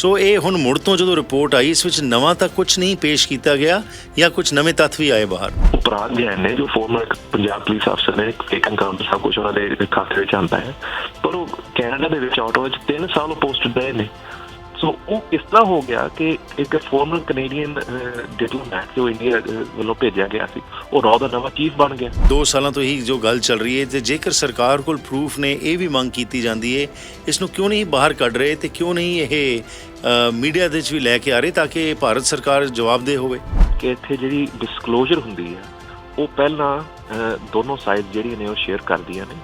ਸੋ ਇਹ ਹੁਣ ਮੁੜ ਤੋਂ ਜਦੋਂ ਰਿਪੋਰਟ ਆਈ, ਇਸ ਵਿੱਚ ਨਵਾਂ ਤਾਂ ਕੁਝ ਨਹੀਂ ਪੇਸ਼ ਕੀਤਾ ਗਿਆ ਜਾਂ ਕੁਝ ਨਵੇਂ ਤੱਥ ਵੀ ਆਏ ਬਾਹਰ? ਉਪਰਾਧ ਜੈਨ ਨੇ, ਜੋ ਫਾਰਮਰ ਪੰਜਾਬ ਪੁਲਿਸ ਅਫਸਰ ਨੇ ਟੇਕਨ ਕਾਊਂਟ ਸਭ ਕੁਝ ਉਹਨਾਂ ਦੇ ਖਾਤੇ ਵਿੱਚ ਆਉਂਦਾ ਹੈ। ਪਰ ਉਹ ਕੈਨੇਡਾ ਦੇ ਵਿੱਚ ਆਟੋ ਵਿੱਚ 3 ਸਾਲ ਪੋਸਟ ਰਹੇ ਨੇ। ਸੋ ਉਹ ਇਸ ਤਰ੍ਹਾਂ ਹੋ ਗਿਆ ਕਿ ਇੱਕ ਫਾਰਮਰ ਕੈਨੇਡੀਅਨ ਡਿਪਲੋਮੈਟ ਜੋ ਇੰਡੀਆ ਵੱਲੋਂ ਭੇਜਿਆ ਗਿਆ ਸੀ ਉਹ ਰੌ ਦਾ ਨਵਾਂ ਚੀਫ ਬਣ ਗਿਆ। 2 ਸਾਲਾਂ ਤੋਂ ਹੀ ਜੋ ਗੱਲ ਚੱਲ ਰਹੀ ਹੈ ਤੇ ਜੇਕਰ ਸਰਕਾਰ ਕੋਲ ਪ੍ਰੂਫ ਨੇ ਇਹ ਵੀ ਮੰਗ ਕੀਤੀ ਜਾਂਦੀ ਹੈ ਇਸ ਨੂੰ ਕਿਉਂ ਨਹੀਂ ਬਾਹਰ ਕੱਢ ਰਹੇ ਤੇ ਕਿਉਂ ਨਹੀਂ ਇਹ ਮੀਡੀਆ ਦੇ ਵਿੱਚ ਵੀ ਲੈ ਕੇ ਆ ਰਹੇ ਤਾਂ ਕਿ ਭਾਰਤ ਸਰਕਾਰ ਜਵਾਬਦੇਹ ਹੋਵੇ? ਕਿ ਇੱਥੇ ਜਿਹੜੀ ਡਿਸਕਲੋਜ਼ਰ ਹੁੰਦੀ ਹੈ ਉਹ ਪਹਿਲਾਂ ਦੋਨੋਂ ਸਾਈਡ ਜਿਹੜੀਆਂ ਨੇ ਉਹ ਸ਼ੇਅਰ ਕਰਦੀਆਂ ਨੇ।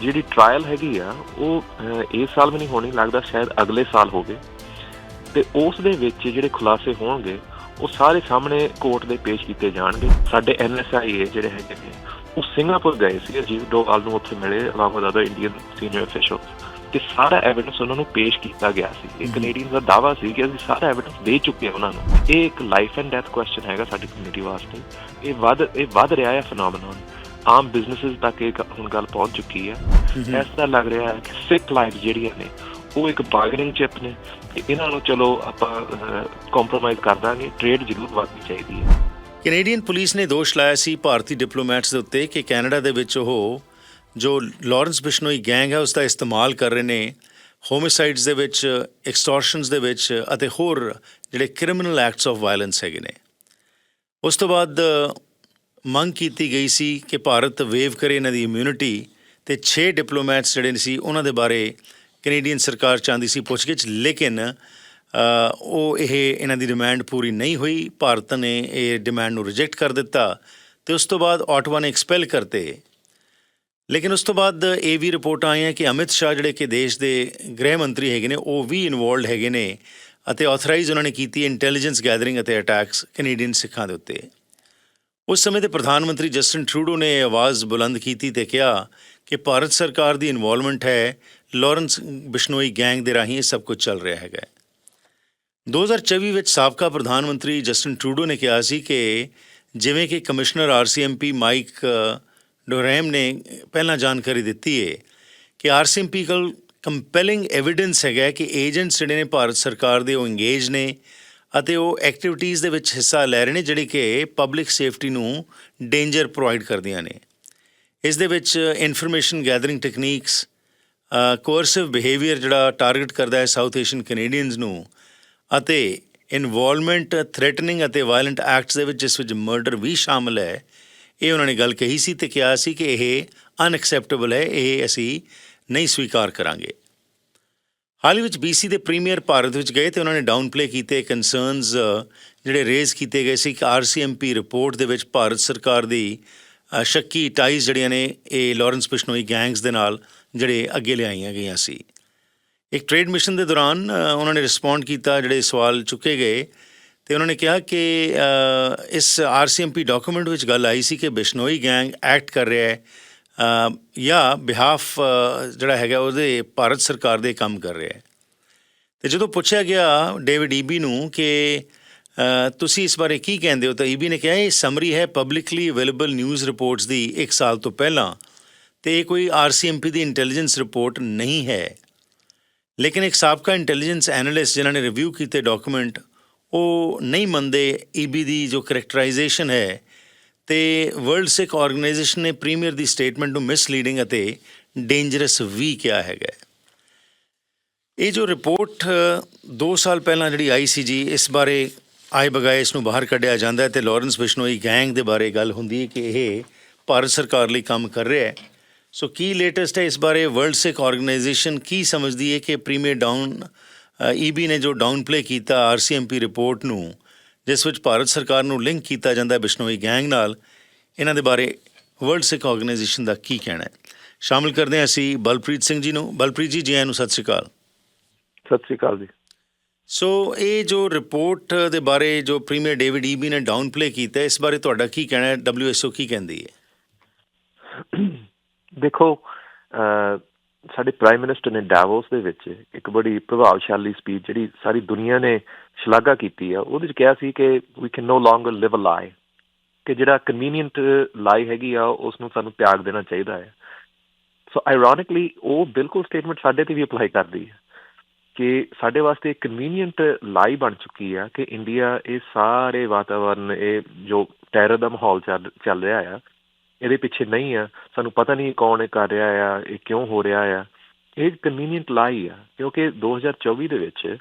ਜਿਹੜੀ ਟ੍ਰਾਇਲ ਹੈਗੀ ਆ ਉਹ ਇਸ ਸਾਲ ਵੀ ਨਹੀਂ ਹੋਣੀ ਲੱਗਦਾ ਸ਼ਾਇਦ ਅਗਲੇ ਸਾਲ ਹੋਵੇ। ਤੇ ਉਸ ਦੇ ਵਿੱਚ ਜਿਹੜੇ ਖੁਲਾਸੇ ਹੋਣਗੇ ਉਹ ਸਾਰੇ ਸਾਹਮਣੇ ਕੋਰਟ ਦੇ ਪੇਸ਼ ਕੀਤੇ ਜਾਣਗੇ। ਸਾਡੇ ਐਨਐਸਆਈ ਜਿਹੜੇ ਹੈਗੇ ਨੇ ਉਹ ਸਿੰਗਾਪੁਰ ਗਏ ਸੀ ਅਜੀਤ ਡੋਵਾਲ ਨੂੰ ਉੱਥੇ ਮਿਲੇ along with other Indian senior officials ਤੇ ਸਾਰਾ ਐਵੀਡੈਂਸ ਉਹਨਾਂ ਨੂੰ ਪੇਸ਼ ਕੀਤਾ ਗਿਆ ਸੀ। ਇਹ ਕੈਨੇਡੀਅਨ ਦਾ ਦਾਵਾ ਸੀ ਕਿ ਅਸੀਂ ਸਾਰਾ ਐਵੀਡੈਂਸ ਦੇ ਚੁੱਕੇ ਹਾਂ ਉਹਨਾਂ ਨੂੰ। ਇਹ ਇੱਕ ਲਾਈਫ ਐਂਡ ਡੈਥ ਕੁਐਸਚਨ ਹੈਗਾ ਸਾਡੀ ਕਮਿਊਨਿਟੀ ਵਾਸਤੇ। ਇਹ ਵੱਧ ਇਹ ਵੱਧ ਰਿਹਾ ਹੈ ਫੀਨੋਮੀਨਨ ਆਮ ਬਿਜ਼ਨੈਸਸ ਤੱਕ ਇਹ ਹੁਣ ਗੱਲ ਪਹੁੰਚ ਚੁੱਕੀ ਹੈ। ਇਸ ਤਰ੍ਹਾਂ ਲੱਗ ਰਿਹਾ ਹੈ ਕਿ ਸਿੱਖ ਲਾਈਫ ਜਿਹੜੀਆਂ ਨੇ ਉਹ ਇੱਕ ਬਾਰਗੇਨਿੰਗ ਚਿਪ ਨੇ, ਤੇ ਇਹਨਾਂ ਨੂੰ ਚਲੋ ਆਪਾਂ ਕੰਪਰੋਮਾਈਜ਼ ਕਰ ਦਾਂਗੇ ਟ੍ਰੇਡ ਜ਼ਰੂਰ ਵਧਣੀ ਚਾਹੀਦੀ ਹੈ। ਕੈਨੇਡੀਅਨ ਪੁਲਿਸ ਨੇ ਦੋਸ਼ ਲਾਇਆ ਸੀ ਭਾਰਤੀ ਡਿਪਲੋਮੈਟਸ ਦੇ ਉੱਤੇ ਕਿ ਕੈਨੇਡਾ ਦੇ ਵਿੱਚ ਉਹ ਜੋ ਲਾਰੈਂਸ ਬਿਸ਼ਨੋਈ ਗੈਂਗ ਹੈ ਉਸ ਦਾ ਇਸਤੇਮਾਲ ਕਰ ਰਹੇ ਨੇ ਹੋਮਿਸਾਈਡਸ ਦੇ ਵਿੱਚ ਐਕਸਟੋਰਸ਼ਨਸ ਦੇ ਵਿੱਚ ਅਤੇ ਹੋਰ ਜਿਹੜੇ ਕ੍ਰਿਮੀਨਲ ਐਕਟਸ ਆਫ ਵਾਇਲੈਂਸ ਹੈਗੇ ਨੇ। ਉਸ ਤੋਂ ਬਾਅਦ ਮੰਗ ਕੀਤੀ ਗਈ ਸੀ ਕਿ ਭਾਰਤ ਵੇਵ ਕਰੇ ਇਹਨਾਂ ਦੀ ਇਮਿਊਨਿਟੀ ਤੇ 6 ਡਿਪਲੋਮੈਟਸ ਜਿਹੜੇ ਸੀ, ਉਹਨਾਂ ਦੇ ਬਾਰੇ ਕੈਨੇਡੀਅਨ ਸਰਕਾਰ ਚਾਹੁੰਦੀ ਸੀ ਪੁੱਛਗਿੱਛ, ਲੇਕਿਨ ਉਹ ਇਹ ਇਹਨਾਂ ਦੀ ਡਿਮਾਂਡ ਪੂਰੀ ਨਹੀਂ ਹੋਈ। ਭਾਰਤ ਨੇ ਇਹ ਡਿਮਾਂਡ ਨੂੰ ਰਿਜੈਕਟ ਕਰ ਦਿੱਤਾ ਤੇ ਉਸ ਤੋਂ ਬਾਅਦ ਆਟਵਾ ਨੇ ਐਕਸਪੈਲ ਕਰਤੇ। ਲੇਕਿਨ ਉਸ ਤੋਂ ਬਾਅਦ ਇਹ ਵੀ ਰਿਪੋਰਟਾਂ ਆਈਆਂ ਕਿ ਅਮਿਤ ਸ਼ਾਹ ਜਿਹੜੇ ਕਿ ਦੇਸ਼ ਦੇ ਗ੍ਰਹਿ ਮੰਤਰੀ ਹੈਗੇ ਨੇ, ਉਹ ਵੀ ਇਨਵੋਲਡ ਹੈਗੇ ਨੇ ਅਤੇ ਆਥੋਰਾਈਜ਼ ਉਹਨਾਂ ਨੇ ਕੀਤੀ ਇੰਟੈਲੀਜੈਂਸ ਗੈਦਰਿੰਗ ਅਤੇ ਅਟੈਕਸ ਕੈਨੇਡੀਅਨ ਸਿੱਖਾਂ ਦੇ ਉੱਤੇ। ਉਸ ਸਮੇਂ ਦੇ ਪ੍ਰਧਾਨ ਮੰਤਰੀ ਜਸਟਿਨ ਟਰੂਡੋ ਨੇ ਇਹ ਆਵਾਜ਼ ਬੁਲੰਦ ਕੀਤੀ ਤੇ ਕਿਹਾ ਕਿ ਭਾਰਤ ਸਰਕਾਰ ਦੀ ਇਨਵੋਲਵਮੈਂਟ ਹੈ ਲਾਰੈਂਸ ਬਿਸ਼ਨੋਈ ਗੈਂਗ ਦੇ ਰਾਹੀਂ ਇਹ ਸਭ ਕੁਝ ਚੱਲ ਰਿਹਾ ਹੈਗਾ 2024 ਵਿੱਚ ਸਾਬਕਾ ਪ੍ਰਧਾਨ ਮੰਤਰੀ ਜਸਟਿਨ ਟਰੂਡੋ ਨੇ ਕਿਹਾ ਸੀ ਕਿ ਜਿਵੇਂ ਕਿ commissioner R C M P Mike uh, Duheme ਨੇ ਪਹਿਲਾਂ ਜਾਣਕਾਰੀ ਦਿੱਤੀ ਹੈ ਕਿ ਆਰਸੀਐਮਪੀ ਕੋਲ ਕੰਪੈਲਿੰਗ ਐਵੀਡੈਂਸ ਹੈਗਾ ਕਿ ਏਜੰਟਸ ਜਿਹੜੇ ਨੇ ਭਾਰਤ ਸਰਕਾਰ ਦੇ ਉਹ ਇੰਗੇਜ ਨੇ ਅਤੇ ਉਹ ਐਕਟੀਵਿਟੀਜ਼ ਦੇ ਵਿੱਚ ਹਿੱਸਾ ਲੈ ਰਹੇ ਨੇ ਜਿਹੜੇ ਕਿ ਪਬਲਿਕ ਸੇਫਟੀ ਨੂੰ ਡੇਂਜਰ ਪ੍ਰੋਵਾਈਡ ਕਰਦੀਆਂ ਨੇ। ਇਸ ਦੇ ਵਿੱਚ information gathering techniques coercive behaviour ਜਿਹੜਾ ਟਾਰਗੇਟ ਕਰਦਾ ਹੈ ਸਾਊਥ ਏਸ਼ੀਅਨ ਕੈਨੇਡੀਅਨਸ ਨੂੰ ਅਤੇ ਇਨਵੋਲਵਮੈਂਟ ਥ੍ਰੈਟਨਿੰਗ ਅਤੇ ਵਾਇਲੈਂਟ ਐਕਟਸ ਦੇ ਵਿੱਚ, ਜਿਸ ਵਿੱਚ ਮਰਡਰ ਵੀ ਸ਼ਾਮਲ ਹੈ, ਇਹ ਉਹਨਾਂ ਨੇ ਗੱਲ ਕਹੀ ਸੀ ਤੇ ਕਿਹਾ ਸੀ ਕਿ ਇਹ ਅਨਐਕਸੈਪਟੇਬਲ ਹੈ, ਇਹ ਅਸੀਂ ਨਹੀਂ ਸਵੀਕਾਰ ਕਰਾਂਗੇ। ਹਾਲ ਹੀ ਵਿੱਚ BC ਦੇ ਪ੍ਰੀਮੀਅਰ ਭਾਰਤ ਵਿੱਚ ਗਏ ਤੇ ਉਹਨਾਂ ਨੇ ਡਾਊਨ ਪਲੇ ਕੀਤੇ ਕਨਸਰਨਸ ਜਿਹੜੇ ਰੇਜ਼ ਕੀਤੇ ਗਏ ਸੀ ਕਿ RCMP ਰਿਪੋਰਟ ਦੇ ਵਿੱਚ ਭਾਰਤ ਸਰਕਾਰ ਦੀ ਸ਼ੱਕੀ ਟਾਈਜ਼ ਜਿਹੜੀਆਂ ਨੇ, ਇਹ ਲਾਰੈਂਸ ਬਿਸ਼ਨੋਈ ਗੈਂਗਸ ਦੇ ਨਾਲ ਜਿਹੜੇ ਅੱਗੇ ਲਿਆਈਆਂ ਗਈਆਂ ਸੀ। ਇੱਕ ਟ੍ਰੇਡ ਮਿਸ਼ਨ ਦੇ ਦੌਰਾਨ ਉਹਨਾਂ ਨੇ ਰਿਸਪੌਂਡ ਕੀਤਾ ਜਿਹੜੇ ਸਵਾਲ ਚੁੱਕੇ ਗਏ ਤੇ ਉਹਨਾਂ ਨੇ ਕਿਹਾ ਕਿ ਅ, ਇਸ ਆਰਸੀਐਮਪੀ ਡਾਕੂਮੈਂਟ ਵਿੱਚ ਗੱਲ ਆਈ ਸੀ ਕਿ ਬਿਸ਼ਨੋਈ ਗੈਂਗ ਐਕਟ ਕਰ ਰਿਹਾ ਹੈ ਜਾਂ ਬਿਹਾਫ ਜਿਹੜਾ ਹੈਗਾ ਉਹਦੇ ਭਾਰਤ ਸਰਕਾਰ ਦੇ ਕੰਮ ਕਰ ਰਿਹਾ ਹੈ। ਤੇ ਜਦੋਂ ਪੁੱਛਿਆ ਗਿਆ ਡੇਵਿਡ ਈਬੀ ਨੂੰ ਕਿ ਤੁਸੀਂ ਇਸ ਬਾਰੇ ਕੀ ਕਹਿੰਦੇ ਹੋ ਤਾਂ ਈਬੀ ਨੇ ਕਿਹਾ ਇਹ ਸਮਰੀ ਹੈ ਪਬਲਿਕਲੀ ਅਵੇਲੇਬਲ ਨਿਊਜ਼ ਰਿਪੋਰਟਸ ਦੀ 1 ਸਾਲ ਤੋਂ ਪਹਿਲਾਂ। ਤੇ ਇਹ ਕੋਈ ਆਰਸੀਐਮਪੀ ਦੀ ਇੰਟੈਲੀਜੈਂਸ ਰਿਪੋਰਟ ਨਹੀਂ ਹੈ। ਲੇਕਿਨ ਇੱਕ ਸਾਬਕਾ ਇੰਟੈਲੀਜੈਂਸ ਐਨਾਲਿਸਟ ਜਿਨ੍ਹਾਂ ਨੇ ਰਿਵਿਊ ਕੀਤੇ ਡਾਕੂਮੈਂਟ ਉਹ ਨਹੀਂ ਮੰਨਦੇ ਈਬੀ ਦੀ ਜੋ ਕਰੈਕਟਰਾਈਜੇਸ਼ਨ ਹੈ ਤੇ ਵਰਲਡ ਸਿੱਖ ਆਰਗੇਨਾਈਜੇਸ਼ਨ ਨੇ ਪ੍ਰੀਮੀਅਰ ਦੀ ਸਟੇਟਮੈਂਟ ਨੂੰ ਮਿਸਲੀਡਿੰਗ ਅਤੇ ਡੇਂਜਰਸ ਵੀ ਕਿਹਾ ਹੈਗਾ ਇਹ ਜੋ ਰਿਪੋਰਟ 2 ਸਾਲ ਪਹਿਲਾਂ ਜਿਹੜੀ ਆਈ ਸੀ ਜੀ, ਇਸ ਬਾਰੇ ਆਏ ਬਗਾਏ ਇਸ ਨੂੰ ਬਾਹਰ ਕੱਢਿਆ ਜਾਂਦਾ ਹੈ ਤੇ ਲਾਰੈਂਸ ਬਿਸ਼ਨੋਈ ਗੈਂਗ ਦੇ ਬਾਰੇ ਗੱਲ ਹੁੰਦੀ ਹੈ ਕਿ ਇਹ ਭਾਰਤ ਸਰਕਾਰ ਲਈ ਕੰਮ ਕਰ ਰਿਹਾ ਹੈ। ਸੋ ਕੀ ਲੇਟੈਸਟ ਹੈ ਇਸ ਬਾਰੇ ਵਰਲਡ ਸਿੱਖ ਆਰਗੇਨਾਈਜੇਸ਼ਨ ਕੀ ਸਮਝਦੀ ਹੈ ਕਿ ਪ੍ਰੀਮੀਅਰ ਡਾਊਨ ਈਬੀ ਨੇ ਜੋ ਡਾਊਨ ਪਲੇ ਕੀਤਾ ਆਰਸੀਐਮਪੀ ਰਿਪੋਰਟ ਨੂੰ ਜਿਸ ਵਿੱਚ ਭਾਰਤ ਸਰਕਾਰ ਨੂੰ ਲਿੰਕ ਕੀਤਾ ਜਾਂਦਾ ਹੈ ਬਿਸ਼ਨੋਈ ਗੈਂਗ ਨਾਲ ਇਹਨਾਂ ਦੇ ਬਾਰੇ ਵਰਲਡ ਸਿੱਖ ਆਰਗੇਨਾਈਜੇਸ਼ਨ ਦਾ ਕੀ ਕਹਿਣਾ ਹੈ ਸ਼ਾਮਿਲ ਕਰਦੇ ਹਾਂ ਅਸੀਂ ਬਲਪ੍ਰੀਤ ਸਿੰਘ ਜੀ ਨੂੰ ਬਲਪ੍ਰੀਤ ਜੀ ਜੀ ਨੂੰ ਸਤਿ ਸ਼੍ਰੀ ਅਕਾਲ ਸਤਿ ਸ੍ਰੀ ਅਕਾਲ ਜੀ ਸੋ ਇਹ ਜੋ ਰਿਪੋਰਟ ਦੇ ਬਾਰੇ ਜੋ ਪ੍ਰੀਮੀਅਰ ਡੇਵਿਡ ਈਬੀ ਨੇ ਡਾਊਨ ਪਲੇ ਕੀਤਾ ਇਸ ਬਾਰੇ ਤੁਹਾਡਾ ਕੀ ਕਹਿਣਾ ਹੈ ਡਬਲਯੂਐਸਓ ਕੀ ਕਹਿੰਦੀ ਹੈ ਦੇਖੋ ਸਾਡੇ ਪ੍ਰਾਈਮ ਮਿਨਿਸਟਰ ਨੇ ਡਾਵੋਸ ਦੇ ਵਿੱਚ ਇੱਕ ਬੜੀ ਪ੍ਰਭਾਵਸ਼ਾਲੀ ਸਪੀਚ ਜਿਹੜੀ ਸਾਰੀ ਦੁਨੀਆ ਨੇ ਸ਼ਲਾਘਾ ਕੀਤੀ ਆ, ਉਹਦੇ ਵਿੱਚ ਕਿਹਾ ਸੀ ਕਿ ਵੀ ਕੈਨ ਨੋ ਲੋਂਗਰ ਲਿਵ ਅ ਲਾਈ ਕਿ ਜਿਹੜਾ ਕਨਵੀਨੀਅੰਟ ਲਾਈ ਹੈਗੀ ਆ ਉਸ ਨੂੰ ਸਾਨੂੰ ਤਿਆਗ ਦੇਣਾ ਚਾਹੀਦਾ ਹੈ। ਸੋ ਆਇਰੋਨਿਕਲੀ ਉਹ ਬਿਲਕੁਲ ਸਟੇਟਮੈਂਟ ਸਾਡੇ ਤੇ ਵੀ ਅਪਲਾਈ ਕਰਦੀ ਹੈ ਕਿ ਸਾਡੇ ਵਾਸਤੇ ਇੱਕ ਕਨਵੀਨੀਅੰਟ ਲਾਈ ਬਣ ਚੁੱਕੀ ਆ ਕਿ ਇੰਡੀਆ ਇਹ ਸਾਰੇ ਵਾਤਾਵਰਨ, ਇਹ ਜੋ ਟੈਰਰ ਦਾ ਮਾਹੌਲ ਚੱਲ ਰਿਹਾ ਆ ਇਹਦੇ ਪਿੱਛੇ ਨਹੀਂ ਆ। ਸਾਨੂੰ ਪਤਾ ਨਹੀਂ ਕੌਣ ਇਹ ਕਰ ਰਿਹਾ ਆ, ਇਹ ਕਿਉਂ ਹੋ ਰਿਹਾ ਆ। ਇਹ ਕਨਵੀਨੀਅੰਟ ਲਾਈ ਆ, ਕਿਉਂਕਿ 2024 ਦੇ ਵਿੱਚ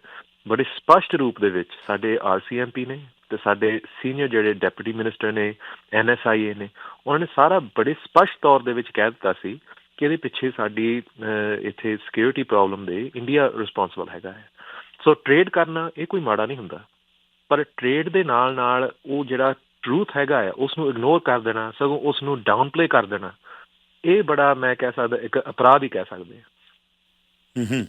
ਬੜੇ ਸਪਸ਼ਟ ਰੂਪ ਦੇ ਵਿੱਚ ਸਾਡੇ ਆਰਸੀਐਮਪੀ ਨੇ ਤੇ ਸਾਡੇ ਸੀਨੀਅਰ ਜਿਹੜੇ ਡਿਪਟੀ ਮਿਨਿਸਟਰ ਨੇ ਐਨਐਸਆਈਏ ਨੇ, ਉਹਨਾਂ ਨੇ ਸਾਰਾ ਬੜੇ ਸਪਸ਼ਟ ਤੌਰ ਦੇ ਵਿੱਚ ਕਹਿ ਦਿੱਤਾ ਸੀ ਕਿ ਇਹਦੇ ਪਿੱਛੇ ਸਾਡੀ ਇੱਥੇ ਸਿਕਿਉਰਿਟੀ ਪ੍ਰੋਬਲਮ ਦੇ ਇੰਡੀਆ ਰਿਸਪੌਂਸਿਬਲ ਹੈਗਾ ਹੈ। ਸੋ ਟ੍ਰੇਡ ਕਰਨਾ ਇਹ ਕੋਈ ਮਾੜਾ ਨਹੀਂ ਹੁੰਦਾ। ਪਰ ਟ੍ਰੇਡ ਦੇ ਨਾਲ ਨਾਲ ਉਹ ਜਿਹੜਾ ਟਰੂਥ ਹੈਗਾ ਹੈ ਉਸ ਨੂੰ ਇਗਨੋਰ ਕਰ ਦੇਣਾ ਸਗੋਂ ਉਸ ਨੂੰ ਡਾਊਨ ਪਲੇ ਕਰ ਦੇਣਾ। ਇਹ ਬੜਾ ਮੈਂ ਕਹਿ ਸਕਦਾ ਇੱਕ ਅਪਰਾਧ ਹੀ ਕਹਿ ਸਕਦੇ ਹੂੰ। ਹੂੰ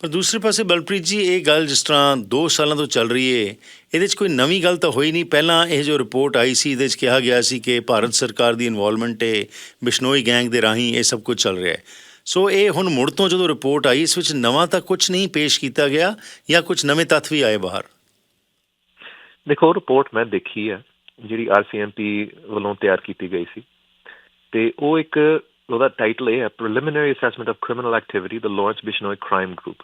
ਪਰ ਦੂਸਰੇ ਪਾਸੇ ਬਲਪ੍ਰੀਤ ਜੀ ਇਹ ਗੱਲ ਜਿਸ ਤਰ੍ਹਾਂ 2 ਸਾਲਾਂ ਤੋਂ ਚੱਲ ਰਹੀ ਏ ਇਹਦੇ 'ਚ ਕੋਈ ਨਵੀਂ ਗੱਲ ਤਾਂ ਹੋਈ ਨਹੀਂ। ਪਹਿਲਾਂ ਇਹ ਜੋ ਰਿਪੋਰਟ ਆਈ ਸੀ ਇਹਦੇ 'ਚ ਕਿਹਾ ਗਿਆ ਸੀ ਕਿ ਭਾਰਤ ਸਰਕਾਰ ਦੀ ਇਨਵੋਲਵਮੈਂਟ ਏ ਬਿਸ਼ਨੋਈ ਗੈਂਗ ਦੇ ਰਾਹੀਂ ਇਹ ਸਭ ਕੁਝ ਚੱਲ ਰਿਹਾ ਹੈ। ਸੋ ਇਹ ਹੁਣ ਮੁੜ ਤੋਂ ਜਦੋਂ ਰਿਪੋਰਟ ਆਈ ਇਸ ਵਿੱਚ ਨਵਾਂ ਤਾਂ ਕੁਝ ਨਹੀਂ ਪੇਸ਼ ਕੀਤਾ ਗਿਆ ਜਾਂ ਕੁਝ ਨਵੇਂ ਤੱਥ ਵੀ ਆਏ ਬਾਹਰ? ਦੇਖੋ ਰਿਪੋਰਟ ਮੈਂ ਦੇਖੀ ਹੈ। ਜਿਹੜੀ ਆਰਸੀਐਮਪੀ ਵੱਲੋਂ ਤਿਆਰ ਕੀਤੀ ਗਈ ਸੀ। ਤੇ ਉਹ ਇੱਕ ਉਹਦਾ ਟਾਈਟਲ ਹੈ preliminary assessment of criminal activity the Lawrence Bishnoi crime group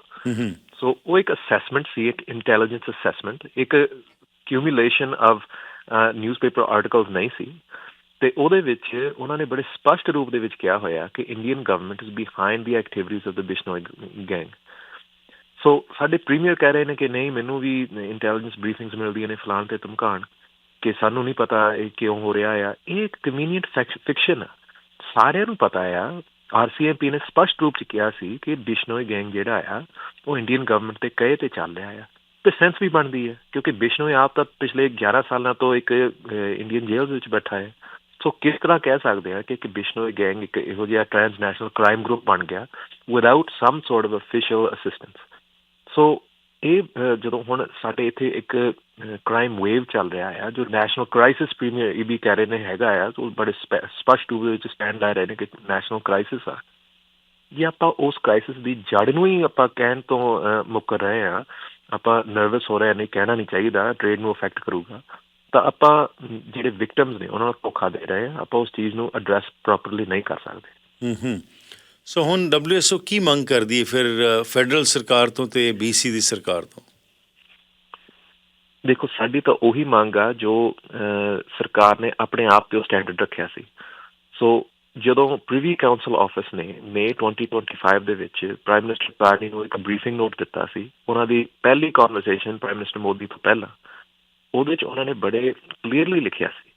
so ਉਹ ਇੱਕ ਅਸੈਸਮੈਂਟ ਸੀ ਇੱਕ ਇੰਟੈਲੀਜੈਂਸ ਅਸੈਸਮੈਂਟ ਇੱਕ ਕਿਊਮੂਲੇਸ਼ਨ ਆਫ ਨਿਊਜ਼ਪੇਪਰ ਆਰਟੀਕਲਸ ਨਹੀਂ ਸੀ। ਤੇ ਉਹਦੇ ਵਿੱਚ ਉਹਨਾਂ ਨੇ ਬੜੇ ਸਪਸ਼ਟ ਰੂਪ ਦੇ ਵਿੱਚ ਕਿਹਾ ਹੋਇਆ ਕਿ Indian government is behind the activities of the Bishnoi gang so ਸਾਡੇ ਪ੍ਰੀਮੀਅਰ ਕਹਿ ਰਹੇ ਨੇ ਕਿ ਨਹੀਂ ਮੈਨੂੰ ਵੀ ਇੰਟੈਲੀਜੈਂਸ ਬਰੀਫਿੰਗਸ ਮਿਲਦੀਆਂ ਨੇ ਫਲਾਣ ਤੇ ਧਮਕਾਣ ਕਿ ਸਾਨੂੰ ਨਹੀਂ ਪਤਾ ਇਹ ਕਿਉਂ ਹੋ ਰਿਹਾ ਆ। ਇਹ ਇੱਕ ਕਨਵੀਨੀਅੰਟ ਫਿਕਸ਼ਨ ਆ। ਸਾਰਿਆਂ ਨੂੰ ਪਤਾ ਆ। ਆਰਸੀਐਮਪੀ ਨੇ ਸਪਸ਼ਟ ਰੂਪ 'ਚ ਕਿਹਾ ਸੀ ਕਿ ਬਿਸ਼ਨੋਈ ਗੈਂਗ ਜਿਹੜਾ ਆ, ਉਹ ਇੰਡੀਅਨ ਗਵਰਨਮੈਂਟ ਦੇ ਕਹੇ ਤੇ ਚੱਲ ਰਿਹਾ ਆ। ਤੇ ਸੈਂਸ ਵੀ ਬਣਦੀ ਹੈ ਕਿਉਂਕਿ ਬਿਸ਼ਨੋਈ ਆਪ ਤਾਂ ਪਿਛਲੇ 11 ਸਾਲਾਂ ਤੋਂ ਇੱਕ ਇੰਡੀਅਨ ਜੇਲ੍ਹ ਵਿੱਚ ਬੈਠਾ ਹੈ ਸੋ ਕਿਸ ਤਰ੍ਹਾਂ ਕਹਿ ਸਕਦੇ ਆ ਕਿ ਕਿ ਬਿਸ਼ਨੋਈ ਗੈਂਗ ਇੱਕ ਇਹੋ ਜਿਹਾ ਟ੍ਰਾਂਸਨੈਸ਼ਨਲ ਕ੍ਰਾਈਮ ਗਰੁੱਪ ਬਣ ਗਿਆ without some sort of official assistance so ਇਹ ਜਦੋਂ ਹੁਣ ਸਾਡੇ ਇੱਥੇ ਇੱਕ ਕ੍ਰਾਈਮ ਵੇਵ ਚੱਲ ਰਿਹਾ ਆ, ਜੋ ਨੈਸ਼ਨਲ ਕ੍ਰਾਈਸਿਸ ਪ੍ਰੀਮੀਅਰ ਇਹ ਕਹਿ ਰਹੇ ਨੇ ਹੈਗਾ ਆ, ਉਹ ਬੜੇ ਸਪਸ਼ਟ ਰੂਪ ਵਿੱਚ ਸਟੈਂਡ ਲੈ ਰਹੇ ਨੇ ਕਿ ਨੈਸ਼ਨਲ ਕ੍ਰਾਈਸਿਸ ਆ। ਜੇ ਆਪਾਂ ਉਸ ਕ੍ਰਾਈਸਿਸ ਦੀ ਜੜ ਨੂੰ ਹੀ ਆਪਾਂ ਕਹਿਣ ਤੋਂ ਮੁੱਕਰ ਰਹੇ ਆ, ਆਪਾਂ ਨਰਵਸ ਹੋ ਰਹੇ ਨਹੀਂ ਕਹਿਣਾ ਨਹੀਂ ਚਾਹੀਦਾ ਟ੍ਰੇਡ ਨੂੰ ਅਫੈਕਟ ਕਰੂਗਾ, ਤਾਂ ਆਪਾਂ ਜਿਹੜੇ ਵਿਕਟਮਸ ਨੇ, ਉਹਨਾਂ ਨੂੰ ਧੋਖਾ ਦੇ ਰਹੇ ਆ, ਆਪਾਂ ਉਸ ਚੀਜ਼ ਨੂੰ ਐਡਰੈਸ ਪ੍ਰੋਪਰਲੀ ਨਹੀਂ ਕਰ ਸਕਦੇ। ਹੂੰ ਹੂੰ। ਸੋ ਹੁਣ ਡਬਲਯੂਐਸਓ ਕੀ ਮੰਗ ਕਰਦੀ ਹੈ ਫਿਰ ਫੈਡਰਲ ਸਰਕਾਰ ਤੋਂ ਤੇ ਬੀਸੀ ਦੀ ਸਰਕਾਰ ਤੋਂ? ਦੇਖੋ, ਸਾਡੀ ਤਾਂ ਉਹੀ ਮੰਗ ਆ ਜੋ ਸਰਕਾਰ ਨੇ ਆਪਣੇ ਆਪ ਤੇ ਉਹ ਸਟੈਂਡਰਡ ਰੱਖਿਆ ਸੀ। ਸੋ ਜਦੋਂ ਪ੍ਰੀਵੀ ਕਾਉਂਸਲ ਆਫਿਸ ਨੇ ਮਈ 2025 ਦੇ ਵਿੱਚ ਪ੍ਰਾਈਮ ਮਿਨਿਸਟਰ ਪਾਰਟੀ ਨੂੰ ਇੱਕ ਬਰੀਫਿੰਗ ਨੋਟ ਦਿੱਤਾ ਸੀ, ਉਹਨਾਂ ਦੀ ਪਹਿਲੀ ਕਨਵਰਸੇਸ਼ਨ ਪ੍ਰਾਈਮ ਮਿਨਿਸਟਰ ਮੋਦੀ ਤੋਂ ਪਹਿਲਾਂ, ਉਹਦੇ ਵਿੱਚ ਉਹਨਾਂ ਨੇ ਬੜੇ ਕਲੀਅਰਲੀ ਲਿਖਿਆ ਸੀ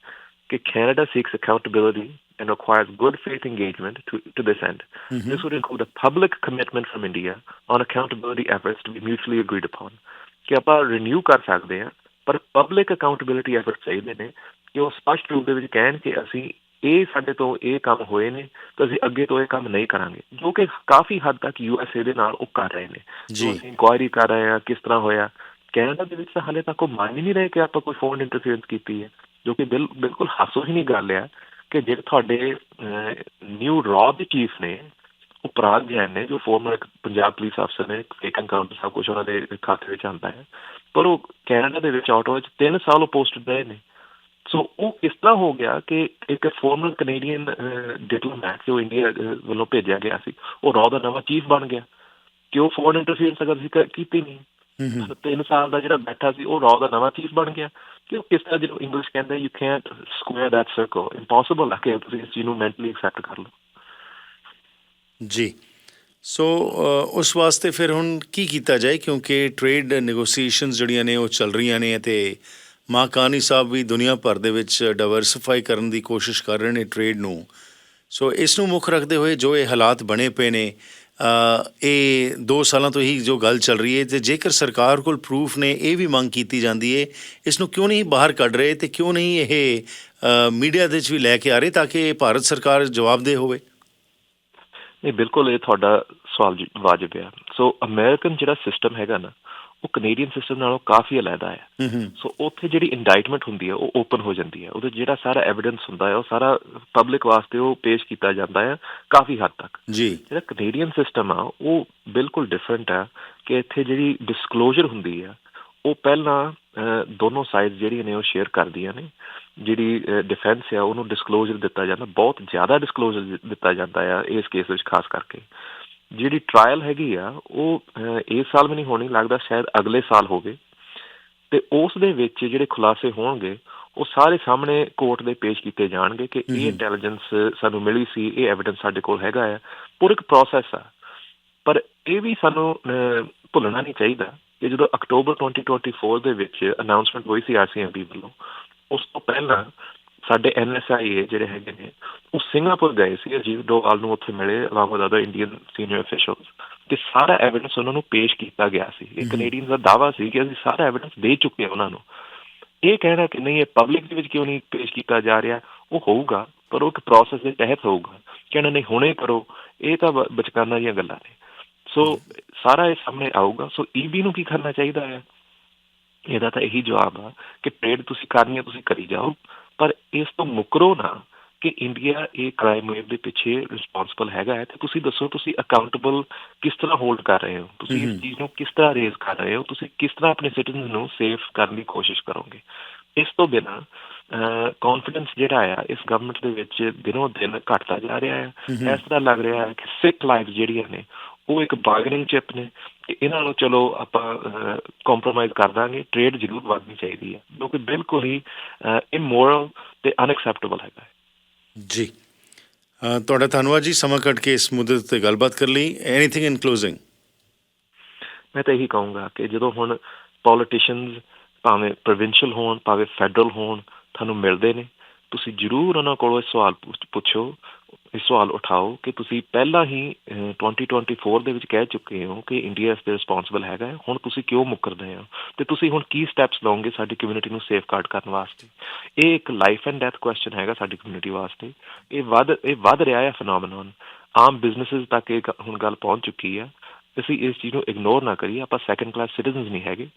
Canada seeks accountability and requires good faith engagement to, to this end. Mm-hmm. This would include a public commitment from India on accountability efforts to be mutually agreed upon. ਕਿ ਆਪਾਂ ਰੀਨਿਊ ਕਰ ਸਕਦੇ ਆ ਪਰ public accountability effort ਚਾਹੀਦੇ ਨੇ ਕਿ ਉਹ ਸਪਸ਼ਟ ਰੂਪ ਦੇ ਵਿੱਚ ਕਹਿਣ ਕਿ ਅਸੀਂ ਇਹ ਸਾਡੇ ਤੋਂ ਇਹ ਕੰਮ ਹੋਏ ਨੇ ਤਾਂ ਅਸੀਂ ਅੱਗੇ ਤੋਂ ਇਹ ਕੰਮ ਨਹੀਂ ਕਰਾਂਗੇ ਜੋ ਕਿ ਕਾਫੀ ਹੱਦ ਤੱਕ ਯੂਐਸਏ ਦੇ ਨਾਲ ਉਹ ਕਰ ਰਹੇ ਨੇ ਜੀ ਅਸੀਂ ਇਨਕੁਆਇਰੀ ਕਰ ਰਹੇ ਆ ਕਿਸ ਤਰ੍ਹਾਂ ਹੋਇਆ ਕੈਨੇਡਾ ਦੇ ਵਿੱਚ ਤਾਂ ਹਾਲੇ ਤੱਕ ਉਹ ਮੰਨ ਹੀ ਨਹੀਂ ਰਹੇ ਕਿ ਆਪਾਂ ਕੋਈ ਫੋਰਨ ਇੰਟਰਫੀਰੈਂਸ ਕੀਤੀ ਹੈ ਜੋ ਕਿ ਬਿਲਕੁਲ ਹਾਸੋ ਹੀ ਨਹੀਂ ਗੱਲ ਆ ਕਿ ਜਿਹੜੇ ਤੁਹਾਡੇ ਨਿਊ ਰॉ ਦੇ ਚੀਫ ਨੇ, ਉਹ ਜੈਨ ਨੇ, ਜੋ ਫਾਰਮਰ ਪੰਜਾਬ ਪੁਲਿਸ ਅਫਸਰ ਨੇ ਫੇਕ ਅਕਾਊਂਟ ਸਭ ਕੁਝ ਉਹਨਾਂ ਦੇ ਖਾਤੇ ਵਿੱਚ ਆਉਂਦਾ ਹੈ। ਪਰ ਉਹ ਕੈਨੇਡਾ ਦੇ ਵਿੱਚ ਆਟੋ ਵਿੱਚ 3 ਸਾਲ ਉਹ ਪੋਸਟ ਰਹੇ ਨੇ। ਸੋ ਉਹ ਕਿਸ ਤਰ੍ਹਾਂ ਹੋ ਗਿਆ ਕਿ ਇੱਕ ਫਾਰਮਰ ਕੈਨੇਡੀਅਨ ਡਿਪਲੋਮੈਟ ਜੋ ਇੰਡੀਆ ਵੱਲੋਂ ਭੇਜਿਆ ਗਿਆ ਸੀ। ਉਹ ਰॉ ਦਾ ਨਵਾਂ ਚੀਫ ਬਣ ਗਿਆ। ਕਿ ਉਹ ਫੋਰਨ ਇੰਟਰਫੀਅਰੈਂਸ ਅਗਰ ਸੀ ਕੀਤੀ ਨਹੀਂ। ਤਿੰਨ ਸਾਲ ਦਾ ਜਿਹੜਾ ਬੈਠਾ ਸੀ ਉਹ ਰॉ ਦਾ ਨਵਾਂ ਚੀਫ ਬਣ ਗਿਆ। ਕਿ ਉਹ ਕਿਸ ਤਰ੍ਹਾਂ ਜਦੋਂ ਇੰਗਲਿਸ਼ ਕਹਿੰਦੇ you can't square that circle impossible ਹੈ ਕਿ ਤੁਸੀਂ ਇਸ ਚੀਜ਼ ਨੂੰ ਮੈਂਟਲੀ ਐਕਸੈਪਟ ਕਰ ਲਓ। ਜੀ। ਸੋ ਉਸ ਵਾਸਤੇ ਫਿਰ ਹੁਣ ਕੀ ਕੀਤਾ ਜਾਏ? ਕਿਉਂਕਿ ਟ੍ਰੇਡ ਨੈਗੋਸੀਏਸ਼ਨਸ ਜਿਹੜੀਆਂ ਨੇ ਉਹ ਚੱਲ ਰਹੀਆਂ ਨੇ ਤੇ ਮਾਂ ਕਾਨੀ ਸਾਹਿਬ ਵੀ ਦੁਨੀਆ ਭਰ ਦੇ ਵਿੱਚ ਡਾਈਵਰਸਿਫਾਈ ਕਰਨ ਦੀ ਕੋਸ਼ਿਸ਼ ਕਰ ਰਹੇ ਨੇ ਟ੍ਰੇਡ ਨੂੰ। ਸੋ ਇਸ ਨੂੰ ਮੁੱਖ ਰੱਖਦੇ ਹੋਏ ਜੋ ਇਹ ਹਾਲਾਤ ਬਣੇ ਪਏ ਨੇ ਇਹ 2 ਸਾਲਾਂ ਤੋਂ ਹੀ ਜੋ ਗੱਲ ਚੱਲ ਰਹੀ ਹੈ ਤੇ ਜੇਕਰ ਸਰਕਾਰ ਕੋਲ ਪ੍ਰੂਫ ਨੇ, ਇਹ ਵੀ ਮੰਗ ਕੀਤੀ ਜਾਂਦੀ ਹੈ ਇਸ ਨੂੰ ਕਿਉਂ ਨਹੀਂ ਬਾਹਰ ਕੱਢ ਰਹੇ ਤੇ ਕਿਉਂ ਨਹੀਂ ਇਹ ਮੀਡੀਆ ਦੇ ਵਿੱਚ ਵੀ ਲੈ ਕੇ ਆ ਰਹੇ ਤਾਂ ਕਿ ਭਾਰਤ ਸਰਕਾਰ ਜਵਾਬਦੇਹ ਹੋਵੇ? ਨਹੀਂ, ਬਿਲਕੁਲ ਇਹ ਤੁਹਾਡਾ ਸਵਾਲ ਵਾਜਬ ਹੈ। ਸੋ ਅਮਰੀਕਨ ਜਿਹੜਾ ਸਿਸਟਮ ਹੈਗਾ ਨਾ ਉਹ ਕੈਨੇਡੀਅਨ ਸਿਸਟਮ ਨਾਲੋਂ ਕਾਫੀ ਅਲੱਗਾ ਹੈ। ਸੋ ਉੱਥੇ ਜਿਹੜੀ ਇੰਡਾਈਟਮੈਂਟ ਹੁੰਦੀ ਹੈ ਉਹ ਓਪਨ ਹੋ ਜਾਂਦੀ ਹੈ। ਉਹਦੇ ਜਿਹੜਾ ਸਾਰਾ ਐਵੀਡੈਂਸ ਹੁੰਦਾ ਹੈ ਉਹ ਸਾਰਾ ਪਬਲਿਕ ਵਾਸਤੇ ਉਹ ਪੇਸ਼ ਕੀਤਾ ਜਾਂਦਾ ਹੈ ਕਾਫੀ ਹੱਦ ਤੱਕ। ਜੀ। ਜਿਹੜਾ ਕੈਨੇਡੀਅਨ ਸਿਸਟਮ ਆ ਉਹ ਬਿਲਕੁਲ ਡਿਫਰੈਂਟ ਹੈ ਕਿ ਇੱਥੇ ਜਿਹੜੀ ਡਿਸਕਲੋਜ਼ਰ ਹੁੰਦੀ ਹੈ ਉਹ ਪਹਿਲਾਂ ਦੋਨੋਂ ਸਾਈਡਸ ਜਿਹੜੀਆਂ ਨੇ ਉਹ ਸ਼ੇਅਰ ਕਰਦੀਆਂ ਨੇ। ਜਿਹੜੀ ਡਿਫੈਂਸ ਆ ਉਹਨੂੰ ਡਿਸਕਲੋਜ਼ਰ ਦਿੱਤਾ ਜਾਂਦਾ ਬਹੁਤ ਜ਼ਿਆਦਾ ਡਿਸਕਲੋਜ਼ਰ ਦਿੱਤਾ ਜਾਂਦਾ ਹੈ ਇਸ ਕੇਸ ਵਿੱਚ ਖਾਸ ਕਰਕੇ। ਜਿਹੜੀ ਟ੍ਰਾਇਲ ਹੈਗੀ ਆ ਉਹ ਇਸ ਸਾਲ ਵੀ ਨਹੀਂ ਹੋਣੀ ਲੱਗਦਾ ਸ਼ਾਇਦ ਅਗਲੇ ਸਾਲ ਹੋਵੇ। ਤੇ ਉਸ ਦੇ ਵਿੱਚ ਜਿਹੜੇ ਖੁਲਾਸੇ ਹੋਣਗੇ ਉਹ ਸਾਰੇ ਸਾਹਮਣੇ ਕੋਰਟ ਦੇ ਪੇਸ਼ ਕੀਤੇ ਜਾਣਗੇ ਕਿ ਇਹ ਇੰਟੈਲੀਜੈਂਸ ਸਾਨੂੰ ਮਿਲੀ ਸੀ ਇਹ ਐਵੀਡੈਂਸ ਸਾਡੇ ਕੋਲ ਹੈਗਾ ਆ। ਪੂਰਾ ਇੱਕ ਪ੍ਰੋਸੈਸ ਆ। ਪਰ ਇਹ ਵੀ ਸਾਨੂੰ ਭੁੱਲਣਾ ਨਹੀਂ ਚਾਹੀਦਾ ਕਿ ਜਦੋਂ ਅਕਤੂਬਰ 2024 ਦੇ ਵਿੱਚ ਅਨਾਉਂਸਮੈਂਟ ਹੋਈ ਸੀ ਆਰਸੀਐਮਪੀ ਵੱਲੋਂ ਉਸ ਤੋਂ ਪਹਿਲਾਂ ਸਾਡੇ ਐਨਐਸਆਈ ਜਿਹੜੇ ਹੈਗੇ ਨੇ ਉਹ ਸਿੰਗਾਪੁਰ ਗਏ ਸੀ ਅਜੀਤ ਡੋਵਾਲ ਨੂੰ ਉੱਥੇ ਮਿਲੇ along with other Indian senior officials ਤੇ ਸਾਰਾ ਐਵੀਡੈਂਸ ਉਹਨਾਂ ਨੂੰ ਪੇਸ਼ ਕੀਤਾ ਗਿਆ ਸੀ। ਇਹ ਕੈਨੇਡੀਅਨ ਦਾ ਦਾਵਾ ਸੀ ਕਿ ਅਸੀਂ ਸਾਰਾ ਐਵੀਡੈਂਸ ਦੇ ਚੁੱਕੇ ਹਾਂ ਉਹਨਾਂ ਨੂੰ। ਇਹ ਕਹਿਣਾ ਕਿ ਨਹੀਂ ਇਹ ਪਬਲਿਕ ਦੇ ਵਿੱਚ ਕਿਉਂ ਨਹੀਂ ਪੇਸ਼ ਕੀਤਾ ਜਾ ਰਿਹਾ? ਉਹ ਹੋਊਗਾ ਪਰ ਉਹ ਇੱਕ ਪ੍ਰੋਸੈਸ ਦੇ ਤਹਿਤ ਹੋਊਗਾ। ਕਹਿਣਾ ਨਹੀਂ ਹੁਣੇ ਕਰੋ। ਇਹ ਤਾਂ ਬਚਕਾਨਾ ਦੀਆਂ ਗੱਲਾਂ ਨੇ। ਸੋ ਸਾਰਾ ਇਹ ਸਾਹਮਣੇ ਆਊਗਾ। ਸੋ ਈਬੀ ਨੂੰ ਕੀ ਕਰਨਾ ਚਾਹੀਦਾ ਹੈ? ਇਹਦਾ ਤਾਂ ਇਹੀ ਜਵਾਬ ਆ ਕਿ ਟ੍ਰੇਡ ਤੁਸੀਂ ਕਰਨੀ ਹੈ ਤੁਸੀਂ ਕਰੀ ਜਾਓ। ਪਰ ਇਸ ਤੋਂ ਮੁਕਰੋ ਨਾ ਕਿ ਇੰਡੀਆ ਇਹ ਕ੍ਰਾਈਮ ਵੇਵ ਦੇ ਪਿੱਛੇ ਰਿਸਪੌਂਸਿਬਲ ਹੈਗਾ ਹੈ ਤੇ ਤੁਸੀਂ ਦੱਸੋ ਤੁਸੀਂ ਅਕਾਊਂਟੇਬਲ ਕਿਸ ਤਰ੍ਹਾਂ ਹੋਲਡ ਕਰ ਰਹੇ ਹੋ? ਤੁਸੀਂ ਇਸ ਚੀਜ਼ ਨੂੰ ਕਿਸ ਤਰ੍ਹਾਂ ਰੇਜ਼ ਕਰ ਰਹੇ ਹੋ? ਤੁਸੀਂ ਕਿਸ ਤਰ੍ਹਾਂ ਆਪਣੇ ਸਿਟੀਜ਼ਨ ਨੂੰ ਸੇਫ ਕਰਨ ਦੀ ਕੋਸ਼ਿਸ਼ ਕਰੋਗੇ? ਇਸ ਤੋਂ ਬਿਨਾ ਕੌਨਫੀਡੈਂਸ ਜਿਹੜਾ ਆ ਇਸ ਗਵਰਨਮੈਂਟ ਦੇ ਵਿੱਚ ਦਿਨੋਂ ਦਿਨ ਘਟਦਾ ਜਾ ਰਿਹਾ ਹੈ ਇਸ ਤਰ੍ਹਾਂ ਲੱਗ ਰਿਹਾ ਹੈ ਕਿ ਸਿੱਖ ਲਾਈਫ ਜਿਹੜੀਆਂ ਨੇ ਉਹ ਇੱਕ ਬਾਰਗੇਨਿੰਗ ਚਿਪ ਨੇ। ਕਿ ਇਹਨਾਂ ਨੂੰ ਚਲੋ ਆਪਾਂ ਕੰਪਰੋਮਾਈਜ਼ ਕਰ ਦਾਂਗੇ ਟ੍ਰੇਡ ਜ਼ਰੂਰ ਵਧਣੀ ਚਾਹੀਦੀ ਹੈ ਜੋ ਕਿ ਬਿਲਕੁਲ ਹੀ ਇਮੋਰਲ ਤੇ ਅਨਐਕਸੈਪਟੇਬਲ ਹੈਗਾ ਜੀ। ਤੁਹਾਡਾ ਧੰਨਵਾਦ ਜੀ ਸਮਾਂ ਕੱਢ ਕੇ ਇਸ ਮੁੱਦੇ ਉੱਤੇ ਗੱਲਬਾਤ ਕਰ ਲਈ। ਐਨੀਥਿੰਗ ਇਨ ਕਲੋਜ਼ਿੰਗ ਮੈਂ ਤਾਂ ਇਹੀ ਕਹੂੰਗਾ ਕਿ ਜਦੋਂ ਹੁਣ ਪੋਲੀਟੀਸ਼ੀਅਨਸ ਭਾਵੇਂ ਪ੍ਰੋਵਿੰਸ਼ੀਅਲ ਹੋਣ ਭਾਵੇਂ ਫੈਡਰਲ ਹੋਣ ਤੁਹਾਨੂੰ ਮਿਲਦੇ ਨੇ ਤੁਸੀਂ ਜ਼ਰੂਰ ਉਹਨਾਂ ਕੋਲੋਂ ਇਹ ਸਵਾਲ ਪੁੱਛੋ ਇਹ ਸਵਾਲ ਉਠਾਓ ਕਿ ਤੁਸੀਂ ਪਹਿਲਾਂ ਹੀ 2024 ਦੇ ਵਿੱਚ ਕਹਿ ਚੁੱਕੇ ਹੋ ਕਿ ਇੰਡੀਆ ਇਸ ਦੇ ਰਿਸਪੌਂਸਿਬਲ ਹੈਗਾ ਹੁਣ ਤੁਸੀਂ ਕਿਉਂ ਮੁੱਕਰਦੇ ਹੋ? ਤੇ ਤੁਸੀਂ ਹੁਣ ਕੀ ਸਟੈਪਸ ਲਓਗੇ ਸਾਡੀ ਕਮਿਊਨਿਟੀ ਨੂੰ ਸੇਫਗਾਰਡ ਕਰਨ ਵਾਸਤੇ? ਇਹ ਇੱਕ ਲਾਈਫ ਐਂਡ ਡੈਥ ਕੁਐਸਚਨ ਹੈਗਾ ਸਾਡੀ ਕਮਿਊਨਿਟੀ ਵਾਸਤੇ। ਇਹ ਵੱਧ ਇਹ ਵੱਧ ਰਿਹਾ ਹੈ ਫੀਨੋਮੀਨਨ ਆਮ ਬਿਜ਼ਨੈਸਸ ਤੱਕ ਇਹ ਹੁਣ ਗੱਲ ਪਹੁੰਚ ਚੁੱਕੀ ਹੈ ਅਸੀਂ ਇਸ ਚੀਜ਼ ਨੂੰ ਇਗਨੋਰ ਨਾ ਕਰੀਏ। ਆਪਾਂ ਸੈਕੰਡ ਕਲਾਸ ਸਿਟੀਜ਼ਨਸ ਨਹੀਂ ਹੈਗੇ।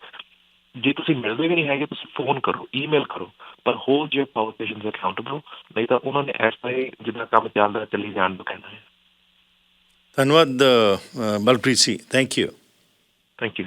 ਜੇ ਤੁਸੀਂ ਮਿਲਦੇ ਵੀ ਨਹੀਂ ਹੈਗੇ ਤੁਸੀਂ ਫੋਨ ਕਰੋ ਈਮੇਲ ਕਰੋ ਪਰ ਹੋਲਡ ਯੂਰ ਪੋਲੀਟੀਸ਼ੀਅਨਸ ਅਕਾਊਂਟੇਬਲ ਨਹੀਂ ਤਾਂ ਉਹਨਾਂ ਨੇ ਐਸਾ ਹੀ ਜਿੱਦਾਂ ਕੰਮ ਚੱਲਦਾ ਚੱਲੀ ਜਾਣ ਨੂੰ ਕਹਿਣਾ ਹੈ। ਧੰਨਵਾਦ Balpreet Singh thank you thank you